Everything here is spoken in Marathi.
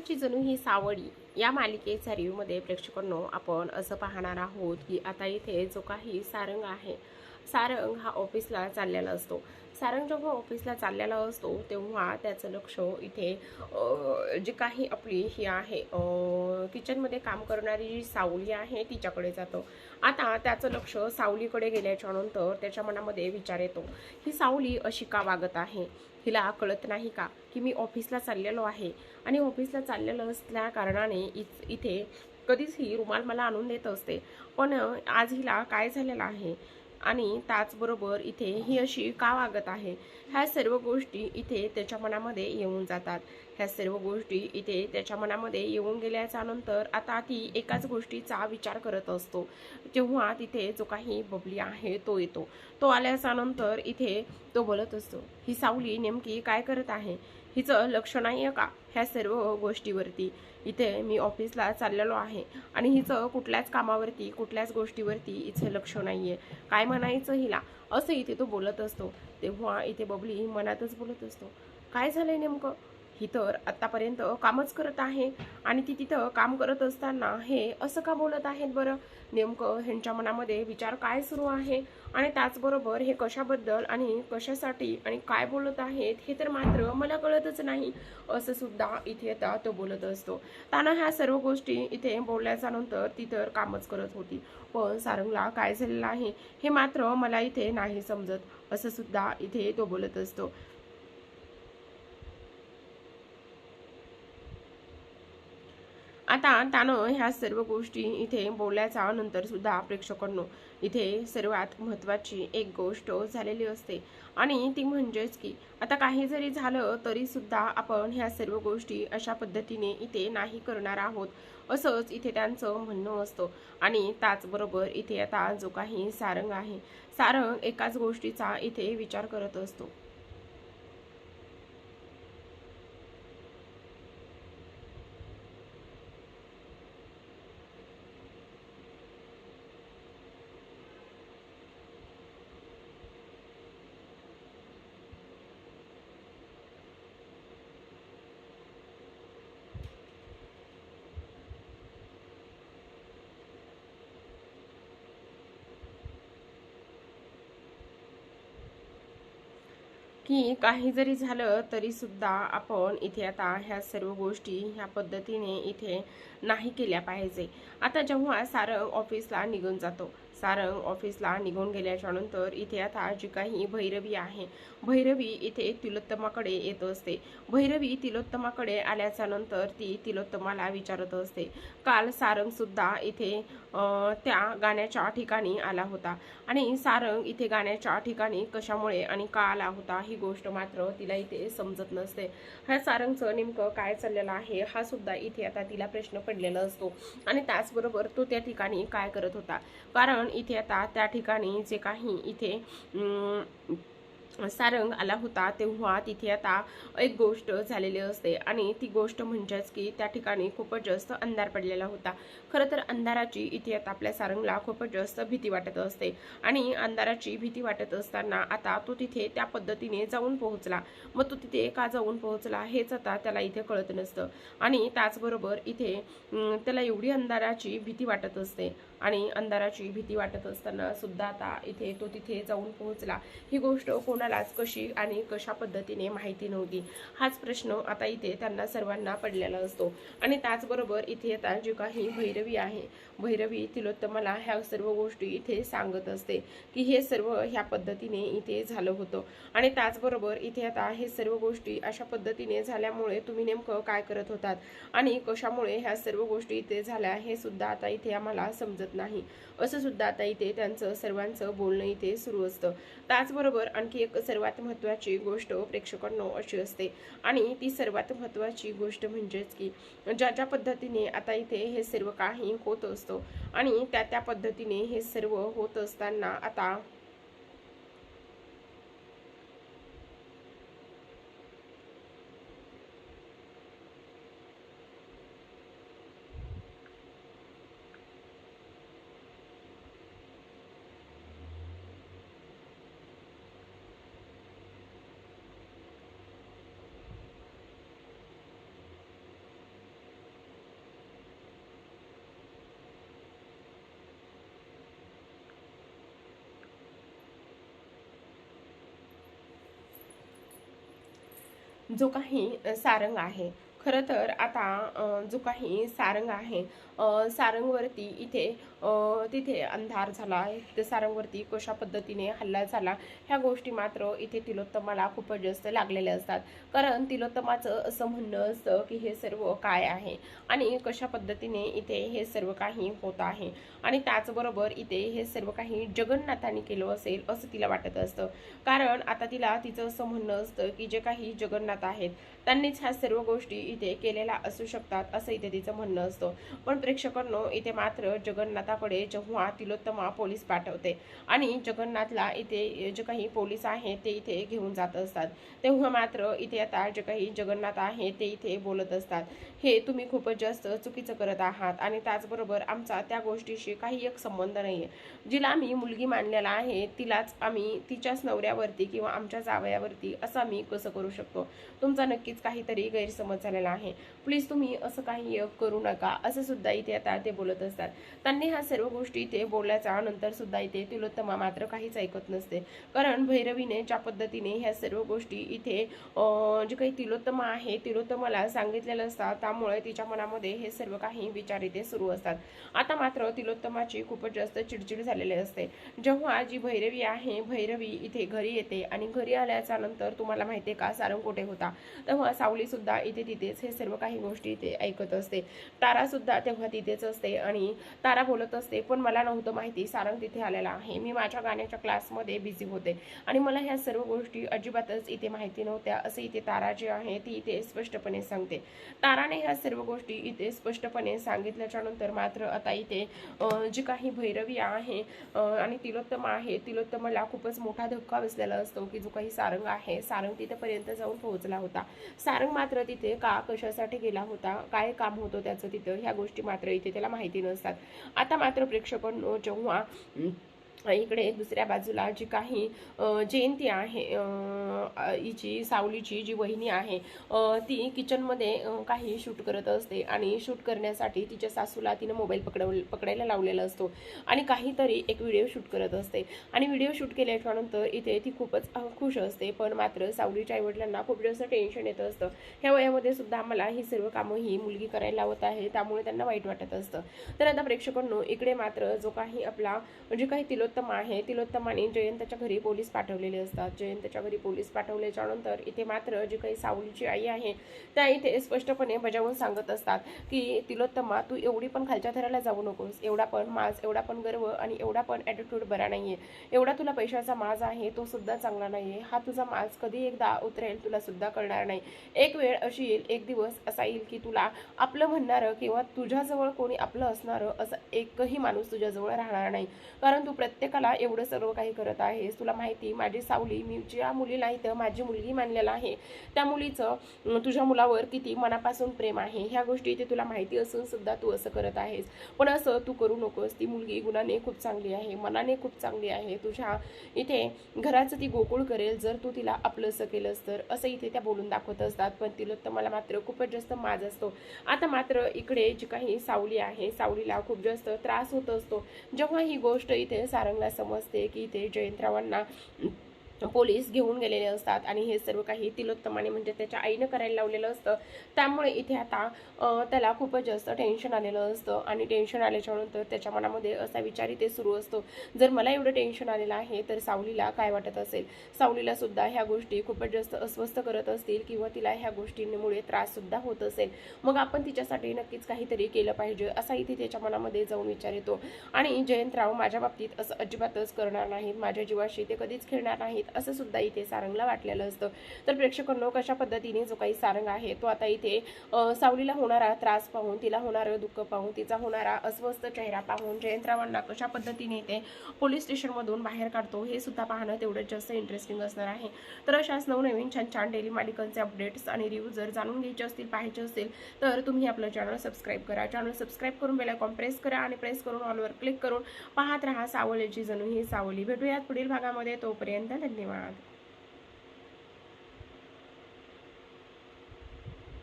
ची जणू ही सावळी. या मालिकेच्या रिव्ह्यूमध्ये प्रेक्षकांनो आपण असं पाहणार आहोत की आता इथे जो काही सारंग आहे सारंग हा ऑफिसला चाललेला असतो. सारंग जेव्हा ऑफिसला चाललेला असतो तेव्हा त्याचं लक्ष इथे जे जी काही आपली ही आहे किचनमध्ये काम करणारी जी सावली आहे तिच्याकडे जातो. आता त्याचं लक्ष सावलीकडे गेल्याच्यानंतर त्याच्या मनामध्ये विचार येतो ही सावली अशी का वागत आहे? हिला कळत नाही का की मी ऑफिसला चाललेलो आहे? आणि ऑफिसला चाललेलं असल्या कारणाने इथे कधीच ही रुमाल मला आणून देत असते. पण आज हिला काय झालेलं आहे? आणि त्याचबरोबर इथे ही अशी का वागत आहे? ह्या सर्व गोष्टी इथे त्याच्या मनामध्ये येऊन जातात. ह्या सर्व गोष्टी इथे त्याच्या मनामध्ये येऊन गेल्याच्यानंतर आता ती एकाच गोष्टीचा विचार करत असतो. जेव्हा तिथे जो काही बबली आहे तो येतो. तो आल्याच्यानंतर इथे तो बोलत असतो ही सावली नेमकी काय करत आहे? हिचं लक्ष नाही आहे का? ह्या सर्व गोष्टीवरती. इथे मी ऑफिसला चाललेलो आहे. आणि हिचं कुठल्याच कामावरती कुठल्याच गोष्टीवरती हिचं लक्ष नाही आहे काय म्हणायचं हिला? असं इथे तो बोलत असतो. तेव्हा इथे बबली मनातच बोलत असतो. काय झालंय नेमकं? ही तर आत्तापर्यंत कामच करत आहे आणि ती तिथं काम करत असताना हे असं का बोलत आहेत बरं? नेमकं ह्यांच्या मनामध्ये विचार काय सुरू आहे? आणि त्याचबरोबर हे कशाबद्दल आणि कशासाठी आणि काय बोलत आहेत हे तर मात्र मला कळतच नाही असं सुद्धा इथे आता तो बोलत असतो. त्यानं ह्या सर्व गोष्टी इथे बोलल्याच्या नंतर ती तर कामच करत होती. पण सारंगला काय झालेलं आहे हे मात्र मला इथे नाही समजत असं सुद्धा इथे तो बोलत असतो. आता त्यानं ह्या सर्व गोष्टी इथे बोलल्याच्या नंतर सुद्धा प्रेक्षकांनो इथे सर्वात महत्त्वाची एक गोष्ट झालेली असते. आणि ती म्हणजेच की आता काही जरी झालं तरी सुद्धा आपण ह्या सर्व गोष्टी अशा पद्धतीने इथे नाही करणार आहोत असंच इथे त्यांचं म्हणणं असतं. आणि त्याचबरोबर इथे आता जो काही सारंग आहे सारंग एकाच गोष्टीचा इथे विचार करत असतो. की काही जरी झालं तरी सुद्धा आपण इथे आता ह्या सर्व गोष्टी ह्या पद्धतीने इथे नाही केल्या पाहिजे. आता जेव्हा सारंग ऑफिसला निघून जातो सारंग ऑफिसला निघून गेल्याच्यानंतर इथे आता जी काही भैरवी आहे भैरवी इथे तिलोत्तमाकडे येत असते. भैरवी तिलोत्तमाकडे आल्याच्यानंतर ती तिलोत्तमाला विचारत असते. काल सारंग सुद्धा इथे त्या गाण्याच्या ठिकाणी आला होता. आणि सारंग इथे गाण्याच्या ठिकाणी कशामुळे आणि का आला होता ही गोष्ट मात्र तिला इथे समजत नसते. ह्या सारंगचं नेमकं काय चाललेलं आहे हा सुद्धा इथे आता तिला प्रश्न पडलेला असतो. आणि त्याचबरोबर तो त्या ठिकाणी काय करत होता? कारण इथे आता त्या ठिकाणी जे काही इथे सारंग आला होता तेव्हा तिथे आता एक गोष्ट झालेली असते. आणि ती गोष्ट म्हणजेच की त्या ठिकाणी खूपच जास्त अंधार पडलेला होता. खरं तर अंधाराची इथे आता आपल्या सारंगला खूपच जास्त भीती वाटत असते. आणि अंधाराची भीती वाटत असताना आता तो तिथे त्या पद्धतीने जाऊन पोहोचला. मग तो तिथे का जाऊन पोहोचला हेच आता त्याला इथे कळत नसतं. आणि त्याचबरोबर इथे त्याला एवढी अंधाराची भीती वाटत असते. आणि अंधाराची भीती वाटत असताना सुद्धा आता इथे तो तिथे जाऊन पोहोचला. ही गोष्ट कोणालाच कशी आणि कशा पद्धतीने माहिती नव्हती. हाच प्रश्न आता इथे त्यांना सर्वांना पडलेला असतो. आणि त्याचबरोबर इथे आता जी काही भैरवी आहे भैरवी तिलोत्तमाला ह्या सर्व गोष्टी इथे सांगत असते की हे सर्व ह्या पद्धतीने इथे झालं होतं. आणि त्याचबरोबर इथे आता हे सर्व गोष्टी अशा पद्धतीने झाल्यामुळे तुम्ही नेमकं काय करत होतात आणि कशामुळे ह्या सर्व गोष्टी इथे झाल्या हे सुद्धा आता इथे आम्हाला समजत नाही. असं सुद्धा आता इथे त्यांचं सर्वांचं बोलणं इथे सुरू असतं. त्याचबरोबर आणखी एक सर्वात महत्त्वाची गोष्ट प्रेक्षकांनो अशी असते. आणि ती सर्वात महत्त्वाची गोष्ट म्हणजेच की ज्या ज्या पद्धतीने आता इथे हे सर्व काही होत असतं आणि त्या त्या पद्धतीने हे सर्व होत असताना आता जो काही सारंग आहे. खरं तर आता जो काही सारंग आहे सारंगवरती इथे तिथे अंधार झाला ते सारंगवरती कशा पद्धतीने हल्ला झाला ह्या गोष्टी मात्र इथे तिलोत्तमाला खूपच जास्त लागलेल्या असतात. कारण तिलोत्तमाचं असं म्हणणं असतं की हे सर्व काय आहे आणि कशा पद्धतीने इथे हे सर्व काही होत आहे. आणि त्याचबरोबर इथे हे सर्व काही जगन्नाथाने केलं असेल असं तिला वाटत असतं. कारण आता तिला तिचं असं म्हणणं असतं की जे काही जगन्नाथ आहेत त्यांनीच ह्या सर्व गोष्टी इथे केलेल्या असू शकतात असं इथे तिचं म्हणणं असतं. पण प्रेक्षकांनो इथे मात्र जगन्नाथाकडे जेव्हा तिलोत्तमा पोलीस पाठवते आणि जगन्नाथला इथे जे काही पोलीस आहेत ते इथे घेऊन जात असतात तेव्हा मात्र इथे आता जे काही जगन्नाथ आहे ते इथे बोलत असतात. हे तुम्ही खूपच जास्त चुकीचं करत आहात आणि त्याचबरोबर आमचा त्या गोष्टीशी काही एक संबंध नाही आहे जिला आम्ही मुलगी मानलेला आहे तिलाच आम्ही तिच्याच नवऱ्यावरती किंवा आमच्या जावयावरती असं आम्ही कसं करू शकतो? तुमचा नक्कीच काहीतरी गैरसमज झालेला आहे. प्लीज तुम्ही असं काही करू नका. असं सुद्धा इथे आता ते बोलत असतात. त्यांनी ह्या सर्व गोष्टी इथे बोलल्याच्या नंतर सुद्धा इथे तिलोत्तमा मात्र काहीच ऐकत नसते. कारण भैरवीने ज्या पद्धतीने ह्या सर्व गोष्टी इथे जे काही तिलोत्तमा आहे तिलोत्तमाला सांगितलेलं असतात त्यामुळे तिच्या मनामध्ये हे सर्व काही विचार इथे सुरू असतात. आता मात्र तिलोत्तमाची खूपच जास्त चिडचिड झालेली असते. जेव्हा जी भैरवी आहे भैरवी इथे घरी येते आणि घरी आल्याच्यानंतर तुम्हाला माहितीये का सारंग कुठे होता? तेव्हा सावली सुद्धा इथे तिथेच हे सर्व काही काही गोष्टी इथे ऐकत असते. तारासुद्धा तेव्हा तिथेच असते आणि तारा बोलत असते पण मला नव्हतं माहिती सारंग तिथे आलेला आहे. मी माझ्या गाण्याच्या क्लासमध्ये बिझी होते आणि मला ह्या सर्व गोष्टी अजिबातच इथे माहिती नव्हत्या असे इथे तारा जी आहे ती इथे स्पष्टपणे सांगते. ताराने ह्या सर्व गोष्टी इथे स्पष्टपणे सांगितल्याच्या नंतर मात्र आता इथे जी काही भैरवी आहे आणि तिलोत्तम आहे तिलोत्तमाला खूपच मोठा धक्का बसलेला असतो की जो काही सारंग आहे सारंग तिथेपर्यंत जाऊन पोहोचला होता. सारंग मात्र तिथे का कशासाठी गेला होता काय काम होतं त्याचं तिथं ह्या गोष्टी मात्र इथे त्याला माहिती नसतात. आता मात्र प्रेक्षकांनो जेव्हा इकडे दुसऱ्या बाजूला जी काही जयंती आहे हिची सावलीची जी वहिनी आहे ती किचनमध्ये काही शूट करत असते आणि शूट करण्यासाठी तिच्या सासूला तिनं मोबाईल पकडव पकडायला लावलेला असतो आणि काहीतरी एक व्हिडिओ शूट करत असते. आणि व्हिडिओ शूट केल्याच्यानंतर इथे ती खूपच खुश असते पण मात्र सावलीच्या आईवडिलांना खूप जास्त टेन्शन येत असतं. ह्या वयामध्ये सुद्धा आम्हाला ही सर्व कामं ही मुलगी करायला लावत आहे त्यामुळे त्यांना वाईट वाटत असतं. तर आता प्रेक्षकांनो इकडे मात्र जो काही आपला म्हणजे काही तिलो तिलोत्तम आहे. तिलोत्तमाने जयंतच्या घरी पोलीस पाठवलेले असतात. जयंतच्या घरी पोलीस पाठवल्याच्या नंतर इथे मात्र जी काही सावलीची आई आहे त्या इथे स्पष्टपणे बजावून सांगत असतात की तिलोत्तमा तू एवढी पण खालच्या थराला जाऊ नकोस. एवढा पण माज एवढा पण गर्व आणि एवढा पण ॲटिट्यूड बरा नाहीये. एवढा तुला पैशाचा माज आहे तो सुद्धा चांगला आहे हा तुझा माज कधी एकदा उतरेल तुला सुद्धा कळणार नाही. एक वेळ अशी येईल एक दिवस असा येईल की तुला आपलं म्हणणारं किंवा तुझ्याजवळ कोणी आपलं असणारं असं एकही माणूस तुझ्याजवळ राहणार नाही. कारण तू प्रत्येक प्रत्येकाला एवढं सर्व काही करत आहेस. तुला माहिती माझी सावली मी ज्या मुलीला इथं माझी मुलगी मानलेला आहे. त्या मुलीचं तुझ्या मुलावर किती मनापासून प्रेम आहे ह्या गोष्टी इथे तुला माहिती असून सुद्धा तू असं करत आहेस. पण असं तू करू नकोस ती मुलगी गुणाने खूप चांगली आहे मनाने खूप चांगली आहे. तुझ्या इथे घराचं ती गोकुळ करेल जर तू तिला आपलंसं केलंस तर. असं इथे त्या बोलून दाखवत असतात पण तिल तर मला मात्र खूपच जास्त माज असतो. आता मात्र इकडे जी काही सावली आहे सावलीला खूप जास्त त्रास होत असतो. जेव्हा ही गोष्ट इथे सारंगला समजते की ते जयंतरावांना पोलीस घेऊन गेलेले असतात आणि हे सर्व काही तिलोत्तमाने म्हणजे त्याच्या आईनं करायला लावलेलं असतं. त्यामुळे इथे आता त्याला खूपच जास्त टेन्शन आलेलं असतं आणि टेन्शन आल्याच्यानंतर त्याच्या मनामध्ये असा विचार इथे सुरू असतो. जर मला एवढं टेन्शन आलेलं आहे तर सावलीला काय वाटत असेल? सावलीला सुद्धा ह्या गोष्टी खूपच जास्त अस्वस्थ करत असतील किंवा तिला ह्या गोष्टींमुळे त्रास सुद्धा होत असेल. मग आपण तिच्यासाठी नक्कीच काहीतरी केलं पाहिजे असा इथे त्याच्या मनामध्ये जाऊन विचार येतो. आणि जयंतराव माझ्या बाबतीत असं अजिबातच करणार नाहीत. माझ्या जीवाशी ते कधीच खेळणार नाहीत. असं सुद्धा इथे सारंगला वाटलेलं असतं. तर प्रेक्षकांनो कशा पद्धतीने जो काही सारंग आहे तो आता इथे सावलीला होणारा त्रास पाहून तिला होणारं दुःख पाहून तिचा होणारा अस्वस्थ चेहरा पाहून जयंतरावांना कशा पद्धतीने इथे पोलीस स्टेशनमधून बाहेर काढतो हे सुद्धा पाहणं तेवढंच जास्त इंटरेस्टिंग असणार आहे. तर अशाच नवनवीन छान छान डेली मालिकांचे अपडेट्स आणि रिव्ह्यू जर जाणून घ्यायचे असतील पाहायचे असतील तर तुम्ही आपलं चॅनल सबस्क्राईब करा. चॅनल सबस्क्राईब करून बेलायकॉन प्रेस करा आणि प्रेस करून ऑलवर क्लिक करून पाहत राहा सावलीची जणू ही सावली. भेटूयात पुढील भागामध्ये. तोपर्यंत धन्यवाद. ధన్యవాదాలు